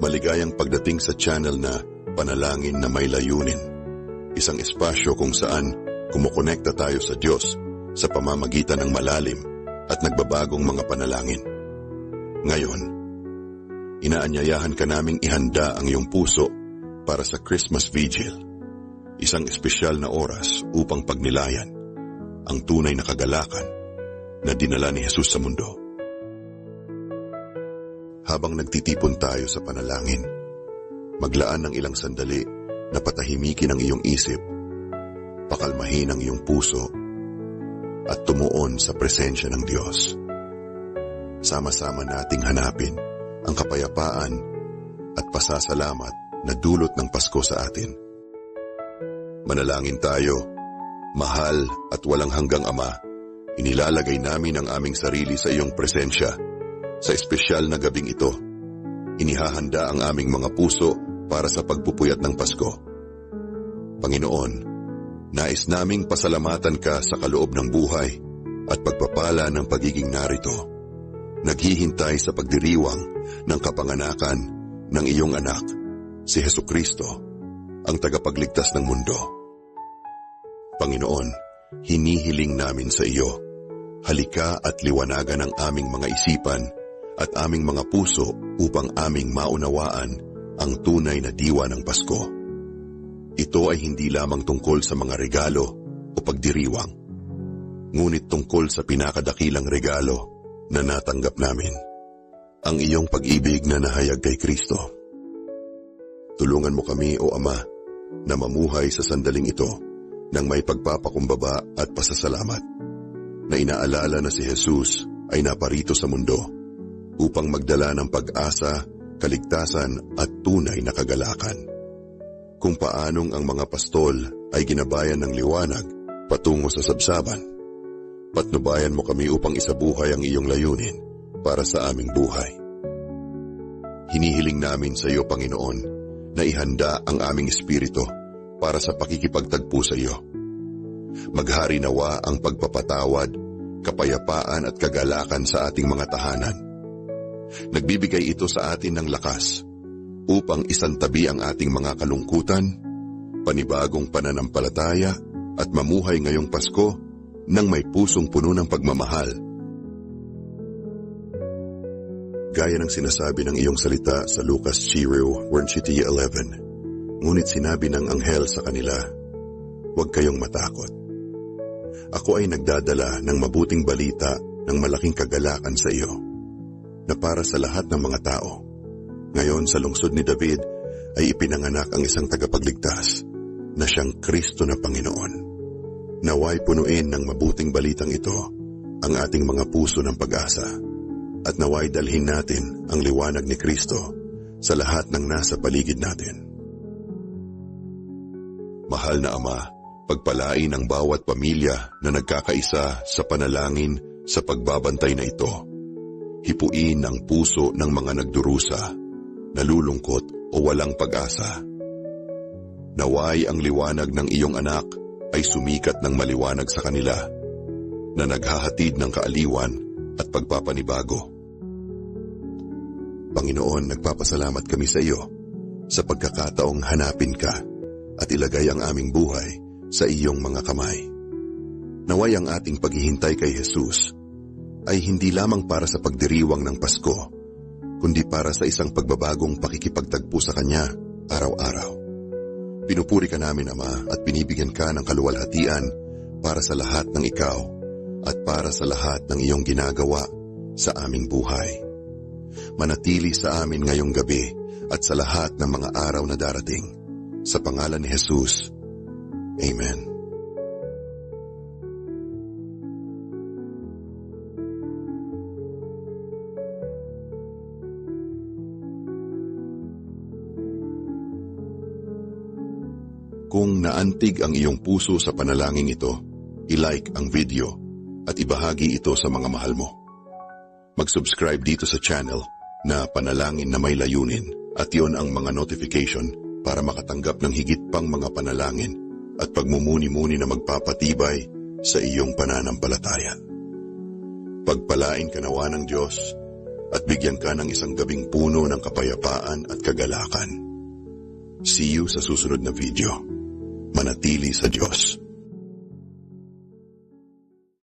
Maligayang pagdating sa channel na Panalangin na May Layunin. Isang espasyo kung saan kumukonekta tayo sa Diyos sa pamamagitan ng malalim at nagbabagong mga panalangin. Ngayon, inaanyayahan ka naming ihanda ang iyong puso para sa Christmas Vigil, isang espesyal na oras upang pagnilayan ang tunay na kagalakan na dinala ni Jesus sa mundo. Habang nagtitipon tayo sa panalangin, maglaan ng ilang sandali na patahimikin ang iyong isip, pakalmahin ang iyong puso, at tumuon sa presensya ng Diyos. Sama-sama nating hanapin ang kapayapaan at pasasalamat na dulot ng Pasko sa atin. Manalangin tayo, mahal at walang hanggang Ama, inilalagay namin ang aming sarili sa iyong presensya sa espesyal na gabing ito, inihahanda ang aming mga puso para sa pagpupuyat ng Pasko. Panginoon, nais naming pasalamatan ka sa kaloob ng buhay at pagpapala ng pagiging narito. Naghihintay sa pagdiriwang ng kapanganakan ng iyong anak, si Heso Kristo, ang tagapagligtas ng mundo. Panginoon, hinihiling namin sa iyo, halika at liwanagan ang aming mga isipan at aming mga puso upang aming maunawaan ang tunay na diwa ng Pasko. Ito ay hindi lamang tungkol sa mga regalo o pagdiriwang, ngunit tungkol sa pinakadakilang regalo na natanggap namin, ang iyong pag-ibig na nahayag kay Kristo. Tulungan mo kami, O Ama, na mamuhay sa sandaling ito ng may pagpapakumbaba at pasasalamat, na inaalala na si Jesus ay naparito sa mundo upang magdala ng pag-asa, kaligtasan at tunay na kagalakan. Kung paanong ang mga pastol ay ginabayan ng liwanag patungo sa sabsaban. Patnubayan mo kami upang isabuhay ang iyong layunin para sa aming buhay. Hinihiling namin sa iyo, Panginoon, na ihanda ang aming espiritu para sa pakikipagtagpo sa iyo. Maghari nawa ang pagpapatawad, kapayapaan at kagalakan sa ating mga tahanan Nagbibigay ito sa atin ng lakas upang isantabi ang ating mga kalungkutan, panibagong pananampalataya at mamuhay ngayong Pasko nang may pusong puno ng pagmamahal. Gaya ng sinasabi ng iyong salita sa Lucas 0, 11, ngunit sinabi ng anghel sa kanila, Huwag kayong matakot. Ako ay nagdadala ng mabuting balita ng malaking kagalakan sa iyo na para sa lahat ng mga tao. Ngayon sa lungsod ni David ay ipinanganak ang isang tagapagligtas na siyang Kristo na Panginoon. Naway punuin ng mabuting balitang ito ang ating mga puso ng pag-asa at naway dalhin natin ang liwanag ni Kristo sa lahat ng nasa paligid natin. Mahal na Ama, pagpalain ang bawat pamilya na nagkakaisa sa panalangin sa pagbabantay na ito hipuin ang puso ng mga nagdurusa, nalulungkot o walang pag-asa. Naway ang liwanag ng iyong anak ay sumikat ng maliwanag sa kanila na naghahatid ng kaaliwan at pagpapanibago. Panginoon, nagpapasalamat kami sa iyo sa pagkakataong hanapin ka at ilagay ang aming buhay sa iyong mga kamay. Naway ang ating paghihintay kay Jesus ay hindi lamang para sa pagdiriwang ng Pasko, kundi para sa isang pagbabagong pakikipagtagpo sa Kanya araw-araw. Pinupuri ka namin, Ama, at binibigyan ka ng kaluwalhatian para sa lahat ng ikaw at para sa lahat ng iyong ginagawa sa aming buhay. Manatili sa amin ngayong gabi at sa lahat ng mga araw na darating. Sa pangalan ni Jesus. Amen. Kung naantig ang iyong puso sa panalangin ito, i-like ang video at ibahagi ito sa mga mahal mo. Mag-subscribe dito sa channel na Panalangin na May Layunin at yon ang mga notification para makatanggap ng higit pang mga panalangin at pagmumuni-muni na magpapatibay sa iyong pananampalataya. Pagpalain ka nawa ng Diyos at bigyan ka ng isang gabing puno ng kapayapaan at kagalakan. See you sa susunod na video. Manatili sa Diyos.